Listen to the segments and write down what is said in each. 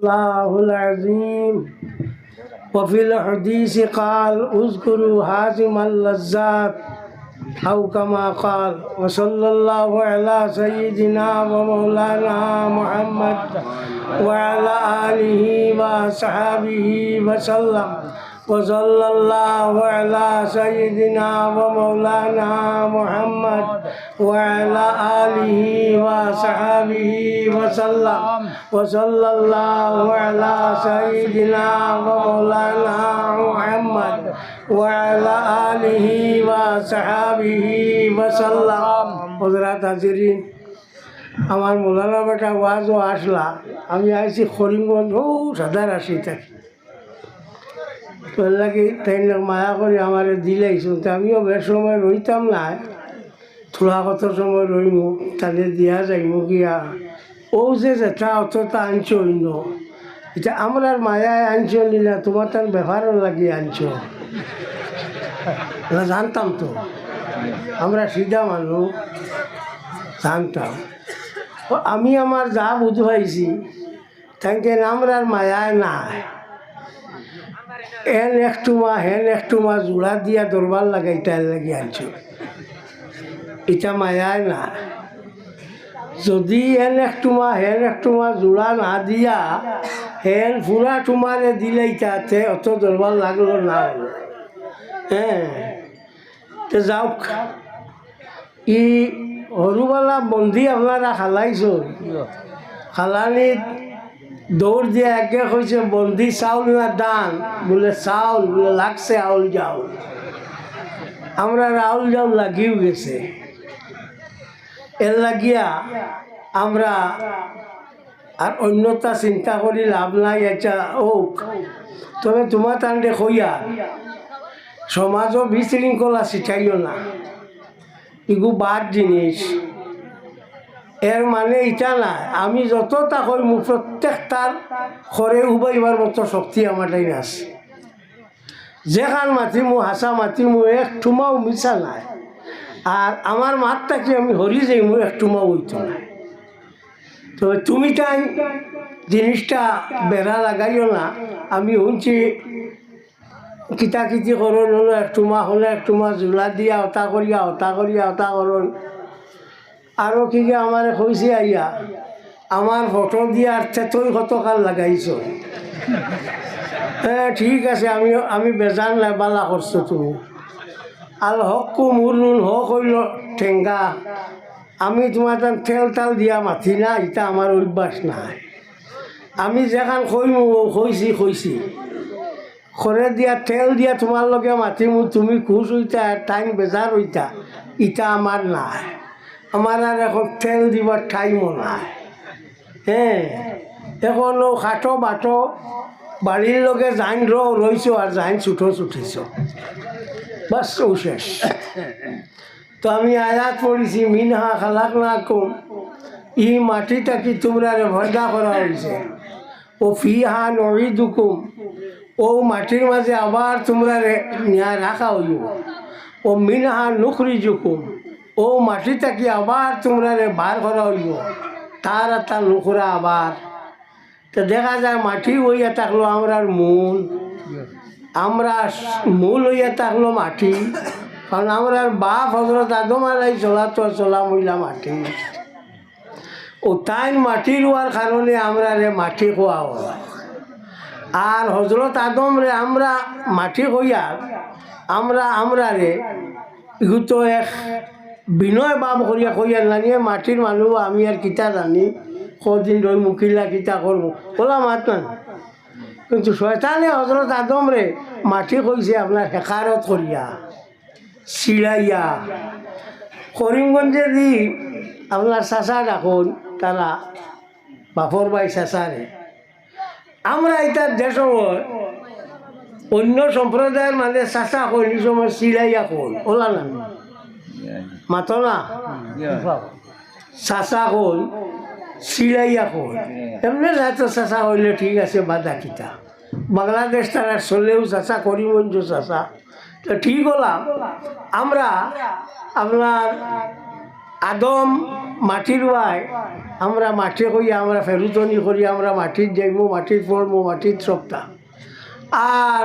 الله العظيم. وفي الحديث قال اذكروا هازم اللذات أو كما قال وصلى الله على سيدنا ومولانا محمد وعلى آله وصحبه وسلم. وصلى الله على سيدنا ومولانا محمد وعلى آله وصحبه وسلم وصلى الله على سيدنا ومولانا محمد وعلى آله وصحبه وسلم حضرات হাজিরিন আমার মোলানা বেটা ওয়াজও আসলা আমি আইছি করিমগঞ্জ ও সাদা রাশি থাকি তোর লাগে তাই না মায়া করে আমার দিলাইছো। তা আমিও বেশ সময় রইতাম না। থোড়া কত সময় রইমু তাদের দিয়া যাইমু গিয়া। ও যে যেটা অতটা আনছ অন্য। এটা আমরার মায়ায় আনছ না তোমার তার ব্যবহারও আনছ। না জানতাম তো। আমরা সিধা মানুষ, জানতাম। আমি আমার যা বুঝবাইছি তাকে আমরার মায়ায় নাই। এন একটু মা হেন একটু মা জোড়া দিয়া দরবার লাগাইটাই লাগি আনছো। এটা মায়ায় না। যদি হেন একটু মা হেন একটু মা জোড়া না দিয়া, হেন ফুরা টুমারে দিলেইটাতে অত দরবার লাগল না হ্যাঁ তো যাওক। ই সৰুবালা বন্ধি আপনারা খালাইছ খালানিত দৌড় দিয়ে একে কইছে, বন্দি চাউল না দান বলে, চাউল। বলে, লাগছে আউল যাউল আমরা আউল যাউল লাগিও গেছে। এর লাগিয়া আমরা আর অন্যতা চিন্তা করি, লাভ নাই, এটা ওক তবে তোমার তান্ডে কইয়া সমাজও বিশৃঙ্খলা শিখাইও না। ইগু বাদ জিনিস। এর মানে এটা না আমি যত যতটা কইমু প্রত্যেকটার ঘরে উবাইবার মতো শক্তি আমার তাই আছে। যেখান মাতিমু হাসা মাতিমু এক ঠুমাও মিশা নাই। আর আমার মাতটাকে আমি হরি যাইমু এক ঠুমাও হইতো না তো তুমি তাই জিনিসটা বেড়া লাগাইও না। আমি শুনছি কিতা কিতি করুন হলো একটু মা হলে এক মা জোলা দিয়া হতা করিয়া হতা করিয়া হতা করুন আরও কি কি আমার কইছে আইয়া? আমার ফটো দিয়ে আর তেতই কতকাল লাগাইছ। হ্যাঁ ঠিক আছে, আমি আমি বেজান নাই বালা করছ তুমি। আর হকু মোৰ নুন হক হইল ঠেঙ্গা আমি তোমার তার তেল তাল দিয়া মাথি না এটা আমার অভ্যাস নাই। আমি যেখান কইমু কইছি কইছি খৰে দিয়া, তেল দিয়া তোমাৰ লগে মাতিমু, তুমি খুচ হইতা টাইম বেজাৰ হইতা ইটা আমাৰ নাই। আমার আর এখন তেল দিবার টাইমও নাই। হ্যাঁ এখনও খাটো বাটো বাড়ির লগে জাইন রইছো আর জাইন ছুটো ছুটিছ বাস ও শেষ। তো আমি আয়াত পড়েছি মিনহা খালাক না কম। ই মাটিটা কি তোমরা রে ভয়দা করা হয়েছে ও ফি হা নড়ি দুকুম। ও মাটির মাঝে আবার তোমরা রাখা হইব। ও মিনহা নুখরি জুকুম। ও মাটি থাকি আবার তোমরা বার করা হইব। তার আর তার আবার। তো দেখা যায় মাটি হইয়া থাকল আমরার মূল। আমরা মূল হইয়া থাকল মাটি। কারণ আমরার বাপ হজরত আদম আলাই চলা তো চলা মহিলা মাটি। ও তাই মাটি রোয়ার কারণে আমরা রে মাটি খোয়া হয় আর হজরত আদম রে আমরা মাটি হইয়া আমরা আমরা রে ইগুতো এক বিনয় বাপ করিয়া কইয়া নানিয়ে মাটির মানুষ আমি আর কিতা জানি কদিন রই মুখিলা কিতা করব ওলা মাত না কিন্তু শয়তানে হজরত আদম রে মাটি কইছে আপনার হেকারত করিয়া চিলাইয়া করিমগঞ্জে দি আপনার চাচা ডাকুন তারা বাপর বাই চাচারে আমরা এটা সময় অন্য সম্প্রদায়ের মানে চাচা কইনি সময় চিলাইয়া কোন ওলা না মাতো না চাচা কই চিলাইয়া কই এমনি যাতে চাচা হইলে ঠিক আছে বাদা কিতা। বাংলাদেশ তারা চলেও চাচা করিমগঞ্জ চাচা। তো ঠিক হলাম। আমরা আপনার আদম মাটির ওয়াই আমরা মাটি করি আমরা ফেরুতনি করি আমরা মাটির যাইমু মাটির পড়মু মাটির সপ্তাহ আর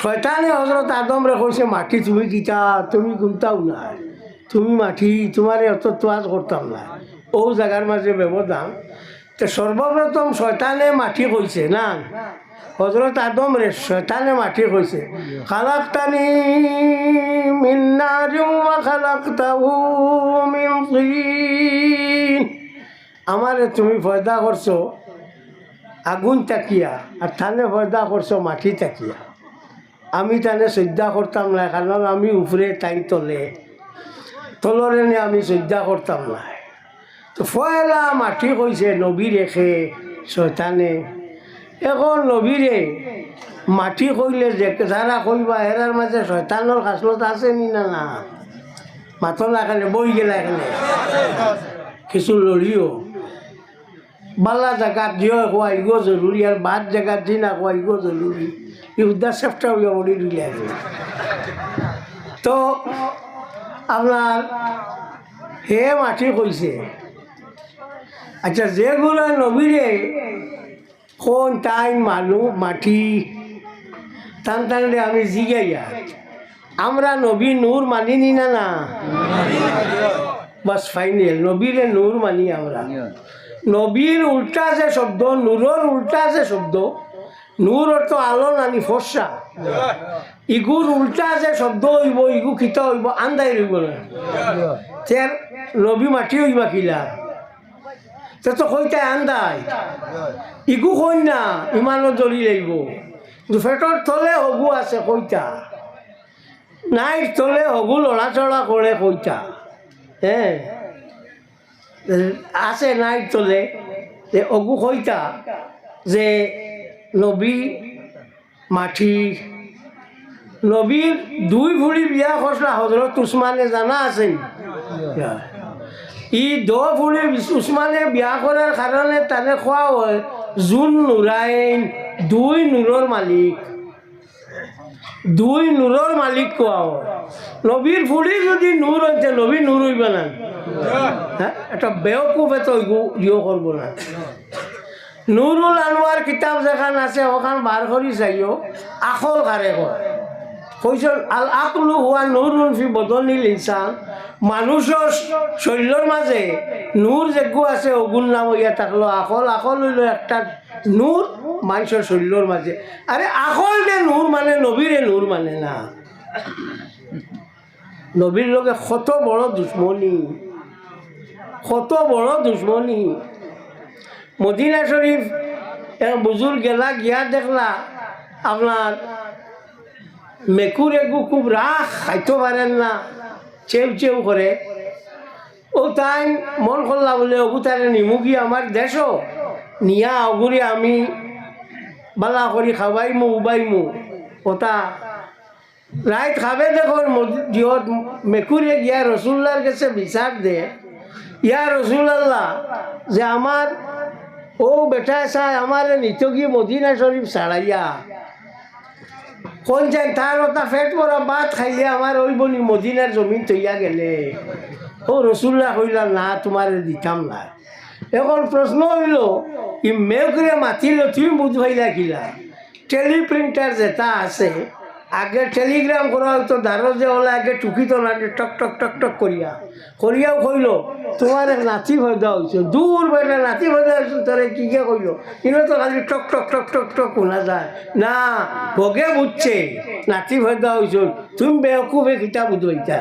শয়তানে হজরত আদম কইছে, মাটি তুমি গীতা তুমি গুমতাও না তুমি মাটি তোমার অত তোয়াজ করতাম না। ও জায়গার মাঝে ব্যবধান। তো সর্বপ্রথম শয়তানে মাটি কইছে, না? হজরত আদম রে শয়তানে মাটি কইছে, খালাক্তানি মিন মিন তিন। আমারে তুমি পয়দা করছ, আগুন তাকিয়া, আর থানে পয়দা করছ, মাটি তাকিয়া। আমি তানে শ্রদ্ধা করতাম না, কারণ আমি উপরে তাই তলে। তলরে আমি শ্রদ্ধা করতাম না। তো ফয়লা মাটি কইছে নবী রেখে শয়তানে। এখন নবীরে মাটি কইলে যে যারা কইবা এরার মাঝে শয়তানোর কাছলত আছে নি না না? মাথর এখানে বই গেলা এখানে কিছু লড়িও বালা জায়গাত দিও কোয়া ইগো জরুরি আর বাদ জায়গাত দি না কোয়া ইগো জরুরি ই উদ্দার চেষ্টা হইয়া দিলে তো আপনার হে মাটি কইছে। আচ্ছা যেগুলো নবীরে কোন টাইম মানুষ মাটি টান টানলে আমি জিগাইয়া আমরা নবী নূর মানিনি না না? বাস ফাইনাল নবীরে নূর মানি আমরা। নবীর উল্টা যে শব্দ নূরর উল্টা যে শব্দ নূর অর্থ আলো নানি ফর্সা। ইগুর উল্টা যে শব্দ হইব, ইগু খিতা হইব আন্দাই রইব না। তের নবী মাটি হইবা কিলা। তে তো কইতাই আন্দাই ইগু কই না ইমানো দরি লাগিব পেটর তলে হগু আছে কইতা। নাইর তলে হগু লড়াচড়া করে কইতা। হ্যাঁ আছে নাই তলে যে অগু কইতা যে নবী মাটি নবীর দুই ভুড়ি বিয়া করছিলা হজরত উসমানে জানা আছে ই দ ভুড়ি উসমানে বিয়া করার কারণে তারে খোৱা হয় জোন নুৰাইন দুই নূৰৰ মালিক। দুই নূৰৰ মালিক কোৱা হয়। নবীর ফুড়ি যদি নূর হইতে নবী নূর হইবে না। হ্যাঁ একটা বেওকুফ এত ইয়ে করব না। নুরুল আনোয়ার কিতাব যেখান আছে, ওখান বার করি চাইও। আখল কারে কয় কৈছিল আল আকলু হোৱা নুৰুন ফি বদনিল মানুহৰ শৰীৰৰ মাজে নূৰ যেগু আছে, অগুণ নাম ইয়া থাকল। আখল আখল হইল একটা নূর মানুষের শরীরের মাঝে আরে আখল দে নূর মানে নবীরে নূর মানে না। নবীর লোকে কত বড় দুশ্মনী। কত বড় দুশ্মনী। মদিনা শরীফ এক বুজুর গেলা, গিয়া দেখলা আপনার মেকুর এগু খুব রাখ খাইতে পারেন না, চেউ চেউ করে। ও তাই মন করলা বলে অগু তারে নিমুগি আমার দেশও নিয়া অগুরি আমি বালা করি খাবাইমু, উবাইমু। ওটা রাইত খাবে দেখুন জিহত মেকুরে গিয়া রসুল্লার কাছে বিচার দে। ইয়া রসুল্লাহ যে আমার ও বেটা চাই আমার নিত গিয়ে মদিনা শরীফ ছাড়াইয়া কোন যায় তার ফেট পরা ভাত খাইলে আমার ওই বনি মদিনার জমিন তৈয়া গেলে। ও রসুল্লাহ কইলা, না তোমার দিতাম না। এখন প্রশ্ন হইল, ই মেঘরে মাতিল, তুমি বুঝবাইলা কিলা টেলিপ্রিন্টার যেটা আছে আগে টেলিগ্রাম করা হয়তো ধারো যে হলে আগে টুকিত না টক টক টক টক করিয়া। করিয়াও কইল, তোমার নাতি ভয়দা হয়েছে দূর বেটা নাতি ভয়দা হয়েছে তোরে কি কে কইল? কিন্তু তো খালি টক টক টক টক টক শোনা যায়। না ভোগে বুঝছে, নাতি ভয়দা হয়েছে তুমি বেকুবে কিতা বুঝবাইতা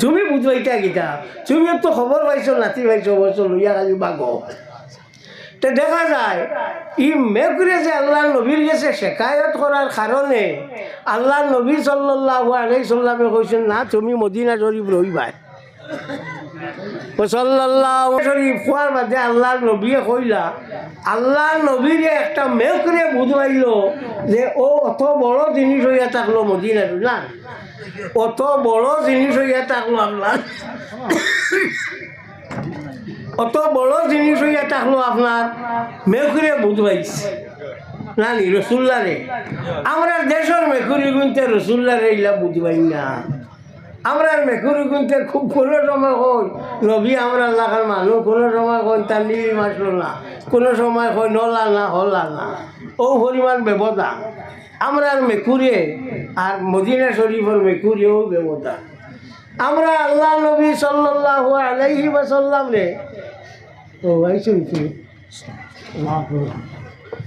তুমি বুঝবাইতা কিতা তুমি তো খবর পাইছো, নাতি পাইছো বলছো লইয়া খালি বাগো তো দেখা যায়, ই মেঘরে যে আল্লাহ নবীর গেছে শেখায়ত করার কারণে আল্লাহ নবী সাল্লাহ আলাই সাল্লামে কৈছেন না, তুমি মদিনা শরীফ রইবাই সাল্লাহ শরীফ খোয়ার বাদে আল্লাহ নবীয়ে কইলা, আল্লাহ নবীরে একটা মেঘরে বুঝবাইল যে ও অত বড় জিনিস হইয়া থাকল মদিনার না, অত আল্লাহ। অত বড় জিনিস হইয়া থাকল আপনার। মেঘুরে বুঝবাইছে। না নি রসুল্লারে আমরা দেশের মেঘুরি গুনতে রসুল্লারে ইলা বুঝবাই না। আমরা মেকুরি গুনতে খুব কোনো সময় কই। নবী আমরা এলাকার মানুষ, কোনো সময় কই তার নীলি মাসলো না। কোনো সময় কই নলা না, হলা না। ও পরিমাণ ব্যবধান আমরা মেকুরে আর মদিনা শরীফের মেকুরিও ব্যবধান আমরা আল্লাহ নবী সাল্লাল্লাহু আলাইহি ওয়াসাল্লাম রে ও আইছো তুমি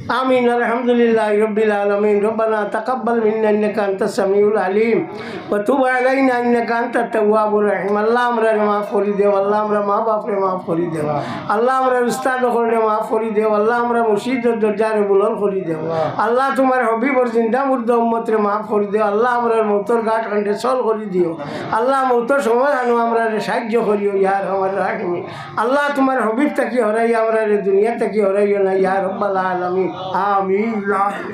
آمين الحمد لله رب العالمين ربنا تقبل منا إنك أنت السميع العليم وتب علينا إنك أنت التواب الرحيم الله আমরা মাফ করে দেও আল্লাহ আমরা মা বাপরে মাফ করে দেও আল্লাহ আমরা উস্তাদ করে মাফ করে দেও আল্লাহ আমরা মুর্শিদের দরজারে বুলন করে দেও আল্লাহ তোমার হবিবর জিন্দা মুর্দ উম্মতরে মাফ করে দেও আল্লাহ আমরা মৌতর গাঠ কান্ডে সল করে দিও আল্লাহ মৌতর সময় আনো আমরা সাহায্য করিও ইয়ার আমার রাখমি আল্লাহ তোমার হবিব তাকি হরাই আমরা রে দুনিয়া তাকি হরাইও না ইয়া রব্বাল আলামিন আমিন